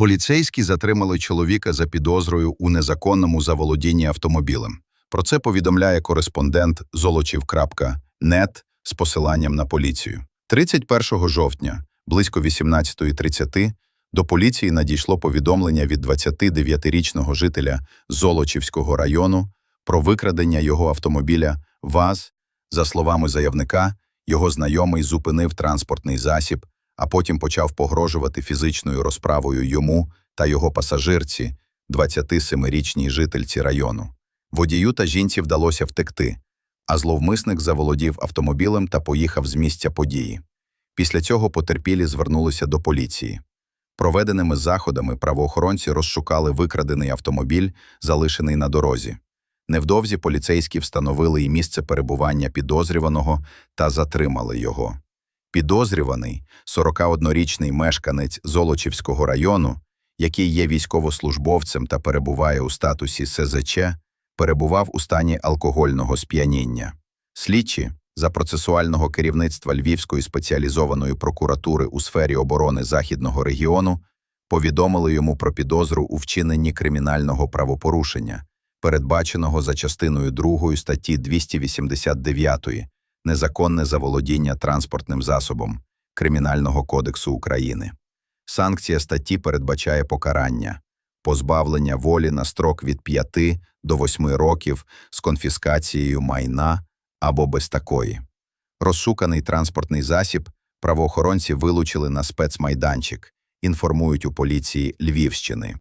Поліцейські затримали чоловіка за підозрою у незаконному заволодінні автомобілем. Про це повідомляє кореспондент Золочів.нет з посиланням на поліцію. 31 жовтня, близько 18.30, до поліції надійшло повідомлення від 29-річного жителя Золочівського району про викрадення його автомобіля ВАЗ. За словами заявника, його знайомий зупинив транспортний засіб, а потім почав погрожувати фізичною розправою йому та його пасажирці, 27-річній жительці району. Водію та жінці вдалося втекти, а зловмисник заволодів автомобілем та поїхав з місця події. Після цього потерпілі звернулися до поліції. Проведеними заходами правоохоронці розшукали викрадений автомобіль, залишений на дорозі. Невдовзі поліцейські встановили і місце перебування підозрюваного та затримали його. Підозрюваний, 41-річний мешканець Золочівського району, який є військовослужбовцем та перебуває у статусі СЗЧ, перебував у стані алкогольного сп'яніння. Слідчі за процесуального керівництва Львівської спеціалізованої прокуратури у сфері оборони Західного регіону повідомили йому про підозру у вчиненні кримінального правопорушення, передбаченого за частиною 2 статті 289 незаконне заволодіння транспортним засобом Кримінального кодексу України. Санкція статті передбачає покарання позбавлення волі на строк від 5 до 8 років з конфіскацією майна або без такої. Розшуканий транспортний засіб правоохоронці вилучили на спецмайданчик, інформують у поліції Львівщини.